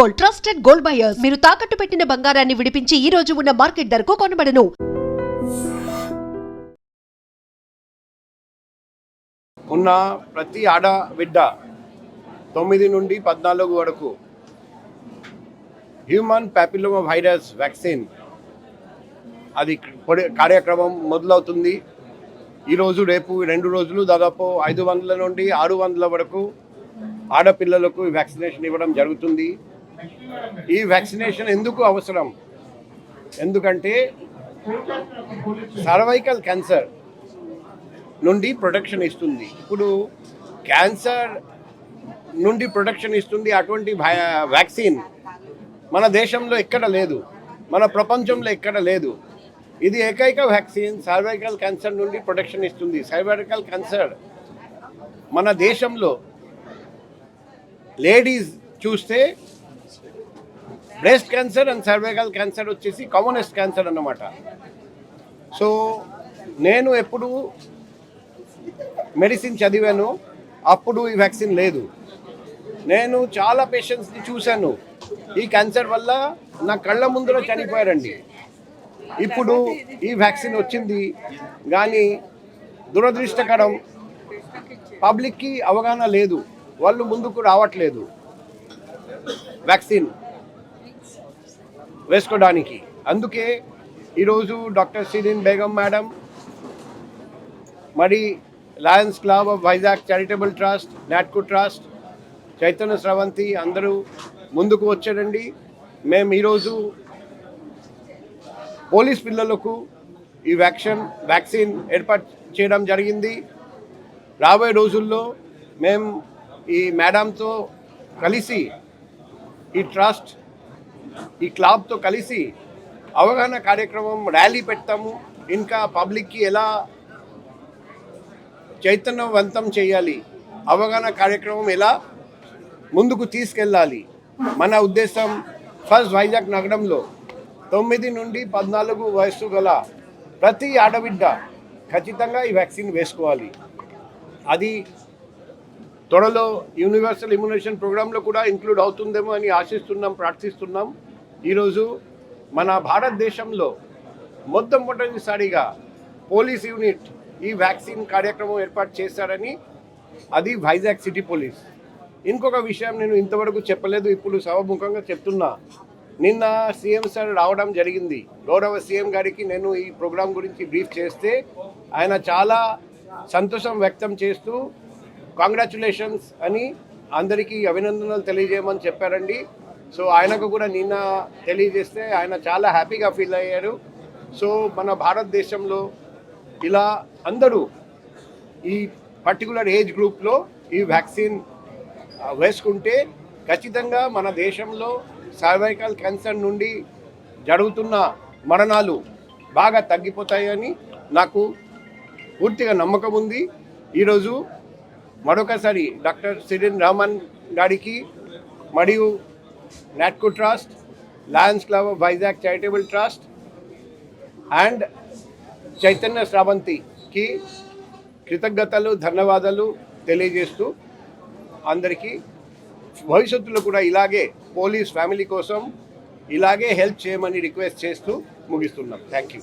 Gold trusted gold buyers. మీరు తాకట్టు పెట్టిన బంగారాన్ని విడిపించి ఈ రోజు ఉన్న మార్కెట్ ధరకు కొనబడను. ఉన్న ప్రతి ఆడ బిడ్డ తొమ్మిది నుండి పద్నాలుగు వరకు హ్యూమన్ ప్యాపిలోమా వైరస్ వ్యాక్సిన్ అది పొడి- కార్యక్రమం మొదలవుతుంది. ఈరోజు రేపు రెండు రోజులు దాదాపు ఐదు వందల నుండి ఆరు వందల వరకు ఆడపిల్లలకు వ్యాక్సినేషన్ ఇవ్వడం జరుగుతుంది. ఈ వ్యాక్సినేషన్ ఎందుకు అవసరం? ఎందుకంటే సర్వైకల్ క్యాన్సర్ నుండి ప్రొటెక్షన్ ఇస్తుంది. ఇప్పుడు క్యాన్సర్ నుండి ప్రొటెక్షన్ ఇస్తుంది అటువంటి వ్యాక్సిన్ మన దేశంలో ఎక్కడ లేదు. మన ప్రపంచంలో ఎక్కడ లేదు. ఇది ఏకైక వ్యాక్సిన్ సర్వైకల్ క్యాన్సర్ నుండి ప్రొటెక్షన్ ఇస్తుంది. సర్వైకల్ క్యాన్సర్ మన దేశంలో లేడీస్ చూస్తే breast cancer and cervical cancer వచ్చేసి కామనెస్ట్ క్యాన్సర్ అన్నమాట. సో నేను ఎప్పుడు మెడిసిన్ చదివాను అప్పుడు ఈ వ్యాక్సిన్ లేదు. నేను చాలా పేషెంట్స్ని చూశాను. ఈ క్యాన్సర్ వల్ల నా కళ్ళ ముందర చనిపోయారండి. ఇప్పుడు ఈ వ్యాక్సిన్ వచ్చింది. కానీ దురదృష్టకరం పబ్లిక్కి అవగాహన లేదు. వాళ్ళు ముందుకు రావట్లేదు. వ్యాక్సిన్ వేసుకోవడానికి. అందుకే ఈరోజు డాక్టర్ సిరిన్ బేగం మేడం మరి Lions Club of Vizag charitable trust Natco trust Chaitanya Sravanthi అందరూ ముందుకు వచ్చారండి. మేము ఈరోజు పోలీస్ పిల్లలకు ఈ వ్యాక్సిన్ వ్యాక్సిన్ ఏర్పాటు చేయడం జరిగింది. రాబోయే రోజుల్లో మేము ఈ మేడంతో కలిసి ఈ ట్రస్ట్ ఈ క్లబ్తో కలిసి అవగాహన కార్యక్రమం ర్యాలీ పెడతాము. ఇంకా పబ్లిక్కి ఎలా చైతన్యవంతం చేయాలి అవగాహన కార్యక్రమం ఎలా ముందుకు తీసుకెళ్ళాలి మన ఉద్దేశం ఫస్ట్ వైజాగ్ నగరంలో తొమ్మిది నుండి పద్నాలుగు వయస్సు గల ప్రతి ఆడబిడ్డ ఖచ్చితంగా ఈ వ్యాక్సిన్ వేసుకోవాలి. అది త్వరలో యూనివర్సల్ ఇమ్యునేషన్ ప్రోగ్రాంలో కూడా ఇంక్లూడ్ అవుతుందేమో అని ఆశిస్తున్నాం ప్రార్థిస్తున్నాం. ఈరోజు మన భారతదేశంలో మొట్టమొదటిసారిగా పోలీస్ యూనిట్ ఈ వ్యాక్సిన్ కార్యక్రమం ఏర్పాటు చేశారని అది వైజాగ్ సిటీ పోలీస్. ఇంకొక విషయం నేను ఇంతవరకు చెప్పలేదు ఇప్పుడు సభముఖంగా చెప్తున్నా. నిన్న సీఎం సార్ రావడం జరిగింది. గౌరవ సీఎం గారికి నేను ఈ ప్రోగ్రాం గురించి బ్రీఫ్ చేస్తే ఆయన చాలా సంతోషం వ్యక్తం చేస్తూ కాంగ్రాచులేషన్స్ అని అందరికీ అభినందనలు తెలియజేయమని చెప్పారండి. సో ఆయనకు కూడా నిన్న తెలియజేస్తే ఆయన చాలా హ్యాపీగా ఫీల్ అయ్యారు. సో మన భారతదేశంలో ఇలా అందరూ ఈ పర్టికులర్ ఏజ్ గ్రూప్లో ఈ వ్యాక్సిన్ వేసుకుంటే ఖచ్చితంగా మన దేశంలో సర్వైకల్ క్యాన్సర్ నుండి జరుగుతున్న మరణాలు బాగా తగ్గిపోతాయని నాకు పూర్తిగా నమ్మకం ఉంది. ఈరోజు మరొకసారి డాక్టర్ సిరిన్ రామన్ గారికి మరియు Natco trust Lions Club of Vizag charitable trust and Chaitanya శ్రావంతికి కృతజ్ఞతలు ధన్యవాదాలు తెలియజేస్తూ అందరికీ భవిష్యత్తులో కూడా ఇలాగే పోలీస్ ఫ్యామిలీ కోసం ఇలాగే హెల్ప్ చేయమని రిక్వెస్ట్ చేస్తూ ముగిస్తున్నాం. Thank you.